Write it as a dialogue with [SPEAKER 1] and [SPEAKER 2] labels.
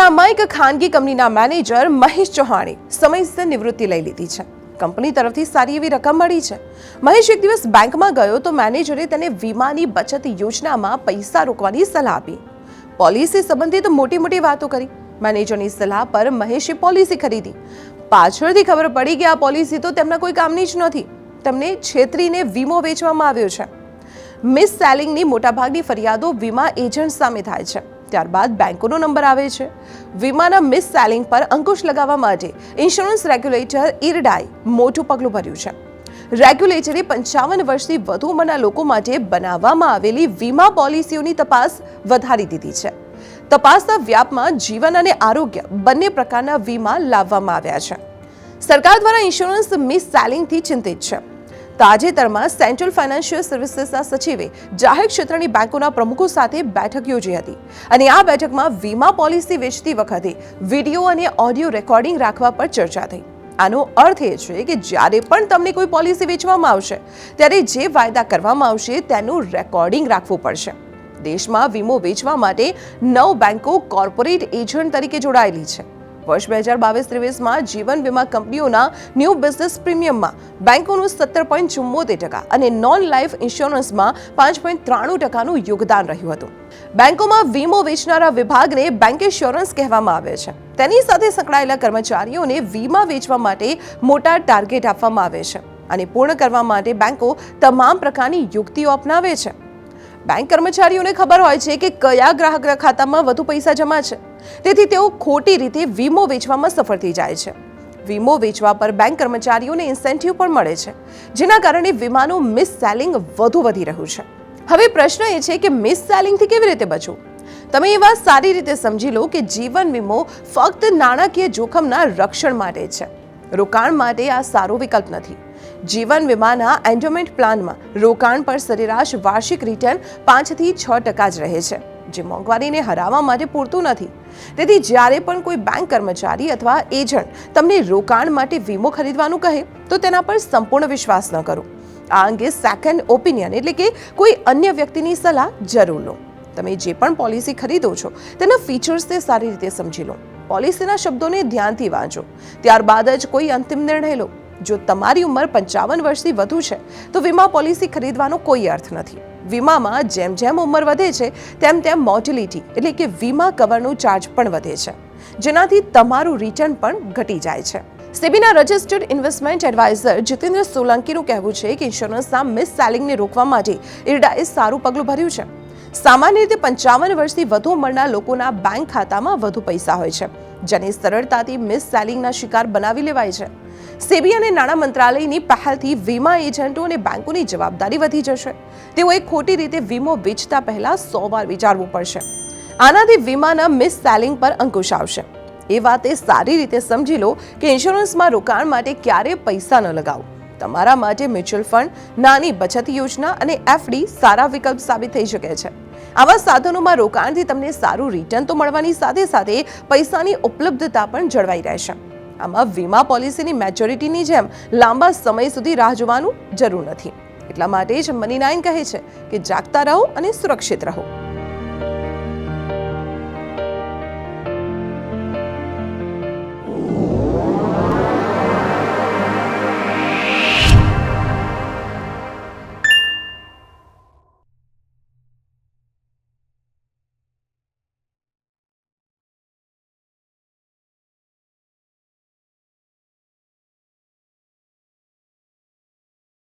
[SPEAKER 1] વડોદરામાં એક ખાનગી કંપનીના મેનેજર મહેશ ચૌહાણે સમયસર નિવૃત્તિ લઈ લીધી છે. કંપની તરફથી સારી એવી રકમ મળી છે. મહેશ એક દિવસ બેંકમાં ગયો તો મેનેજરે તેને વીમાની બચત યોજનામાં પૈસા રોકવાની સલાહ આપી. પોલિસી સંબંધિત મોટી મોટી વાતો કરી. મેનેજરની સલાહ પર મહેશે પોલિસી ખરીદી. પાછળથી ખબર પડી કે આ પોલિસી તો તેમના કોઈ કામની જ નથી. તેમને છેતરીને વીમો વેચવામાં આવ્યો છે. મિસ સેલિંગની મોટાભાગની ફરિયાદો વીમા એજન્ટ સામે થાય છે. ત્યારબાદ બેંકોનો નંબર આવે છે. વીમાના મિસ સેલિંગ પર અંકુશ લગાવવા માટે ઇન્સ્યોરન્સ રેગ્યુલેટર ઇરડાએ મોટું પગલું ભર્યું છે. રેગ્યુલેટરે પંચાવન વર્ષથી વધુ ઉંમરના લોકો માટે બનાવવામાં આવેલી વીમા પોલિસીઓની તપાસ વધારી દીધી છે. તપાસના વ્યાપમાં જીવન અને આરોગ્ય બંને પ્રકારના વીમા લાવવામાં આવ્યા છે. સરકાર દ્વારા ઇન્સ્યોરન્સ મિસ સેલિંગથી ચિંતિત છે. તાજેતરમાં સેન્ટ્રલ ફાઇનાન્શિયલ સર્વિસીસના સચિવે જાહેર ક્ષેત્રની બેંકોના પ્રમુખો સાથે બેઠક યોજી હતી અને આ બેઠકમાં વીમા પોલિસી વેચતી વખતે વીડિયો અને ઓડિયો રેકોર્ડિંગ રાખવા પર ચર્ચા થઈ. આનો અર્થ એ છે કે જ્યારે પણ તમને કોઈ પોલિસી વેચવામાં આવશે, ત્યારે જે વાયદા કરવામાં આવશે તેનું રેકોર્ડિંગ રાખવું પડશે. દેશમાં વીમો વેચવા માટે નવ બેંકો કોર્પોરેટ એજન્ટ તરીકે જોડાયેલી છે. વર્ષ બે હજાર બાવીસ ત્રેવીસમાં જીવન વીમા કંપનીઓના ન્યૂ બિઝનેસ પ્રીમિયમમાં બેંકોનું સત્તર પોઈન્ટ ચુમ્મોતેર ટકા અને નોન લાઈફ ઇન્સ્યોરન્સમાં પાંચ પોઈન્ટ ત્રાણું ટકાનું યોગદાન રહ્યું હતું. બેંકોમાં વીમો વેચનારા વિભાગને બેંક ઇન્સ્યોરન્સ કહેવામાં આવે છે. તેની સાથે સંકળાયેલા કર્મચારીઓને વીમા વેચવા માટે મોટા ટાર્ગેટ આપવામાં આવે છે અને પૂર્ણ કરવા માટે બેંકો તમામ પ્રકારની યુક્તિઓ અપનાવે છે. બેંક કર્મચારીઓને ખબર હોય છે કે કયા ગ્રાહકના ખાતામાં વધુ પૈસા જમા છે. તેથી તેઓ ખોટી રીતે વીમો વેચવામાં સફળ થઈ જાય છે. વીમો વેચવા પર બેંક કર્મચારીઓને ઇન્સેન્ટિવ પણ મળે છે, જેના કારણે વીમાનું મિસ સેલિંગ વધુ વધી રહ્યું છે. હવે પ્રશ્ન એ છે કે મિસ સેલિંગથી કેવી રીતે બચવું? તમે એ વાત સારી રીતે સમજી લો કે જીવન વીમો ફક્ત નાણાકીય જોખમના રક્ષણ માટે છે. રોકાણ માટે આ સારો વિકલ્પ નથી. જીવન વીમાના એન્ડોમેન્ટ પ્લાનમાં રોકાણ પર સરેરાશ વાર્ષિક રિટર્ન પાંચથી છ ટકા જ રહે છે, જે મોંઘવારીને હરાવવા માટે પૂરતું નથી. તેથી જ્યારે પણ કોઈ બેંક કર્મચારી અથવા એજન્ટ તમને રોકાણ માટે વીમો ખરીદવાનું કહે, તો તેના પર સંપૂર્ણ વિશ્વાસ ન કરો. આ અંગે સેકન્ડ ઓપિનિયન એટલે કે કોઈ અન્ય વ્યક્તિની સલાહ જરૂર લો. તમે જે પણ પોલિસી ખરીદો છો, તેના ફીચર્સને સારી રીતે સમજી લો. પોલિસીના શબ્દોને ધ્યાનથી વાંચો. ત્યારબાદ જ કોઈ અંતિમ નિર્ણય લો. જો તમારી ઉંમર પંચાવન વર્ષથી વધુ છે, તો વીમા પોલિસી ખરીદવાનો કોઈ અર્થ નથી. વીમામાં જેમ જેમ ઉંમર વધે છે, તેમ તેમ મોર્ટિલિટી એટલે કે વીમા કવરનો ચાર્જ પણ વધે છે, જેનાથી તમારું રિટર્ન પણ ઘટી જાય છે. સેબીના રજિસ્ટર્ડ ઇન્વેસ્ટમેન્ટ એડવાઇઝર જીતેન્દ્ર સોલંકીનું કહેવું છે કે ઇન્સ્યોરન્સના મિસ સેલિંગને રોકવા માટે ઇરડાએ સારું પગલું ભર્યું છે. સામાન્ય રીતે પંચાવન વર્ષથી વધુ ઉંમરના લોકોના બેંક ખાતામાં વધુ પૈસા હોય છે, જેને સરળતાથી મિસ સેલિંગના શિકાર બનાવી લેવાય છે. સેબી અને નાણાં મંત્રાલયની પહેલથી વીમા એજન્ટો અને બેંકોની જવાબદારી વધી જશે. તેઓએ ખોટી રીતે વીમો વેચતા પહેલા સો વાર વિચારવું પડશે. આનાથી વીમાના મિસ સેલિંગ પર અંકુશ આવશે. એ વાતે સારી રીતે સમજી લો કે ઇન્સ્યોરન્સમાં રોકાણ માટે ક્યારે પૈસા ન લગાવો. તમારા માટે મ્યુચ્યુઅલ ફંડ, નાની બચત યોજના અને એફડી સારા વિકલ્પ સાબિત થઈ શકે છે. આવા સાધનોમાં રોકાણથી તમને સારું રિટર્ન તો મળવાની સાથે સાથે પૈસાની ઉપલબ્ધતા પણ જળવાઈ રહેશે. આમાં વીમા પોલિસીની મેચ્યોરિટીની જેમ લાંબા સમય સુધી રાહ જોવાનું જરૂર નથી. એટલા માટે જ મની નાઇન કહે છે કે જાગતા રહો અને સુરક્ષિત રહો.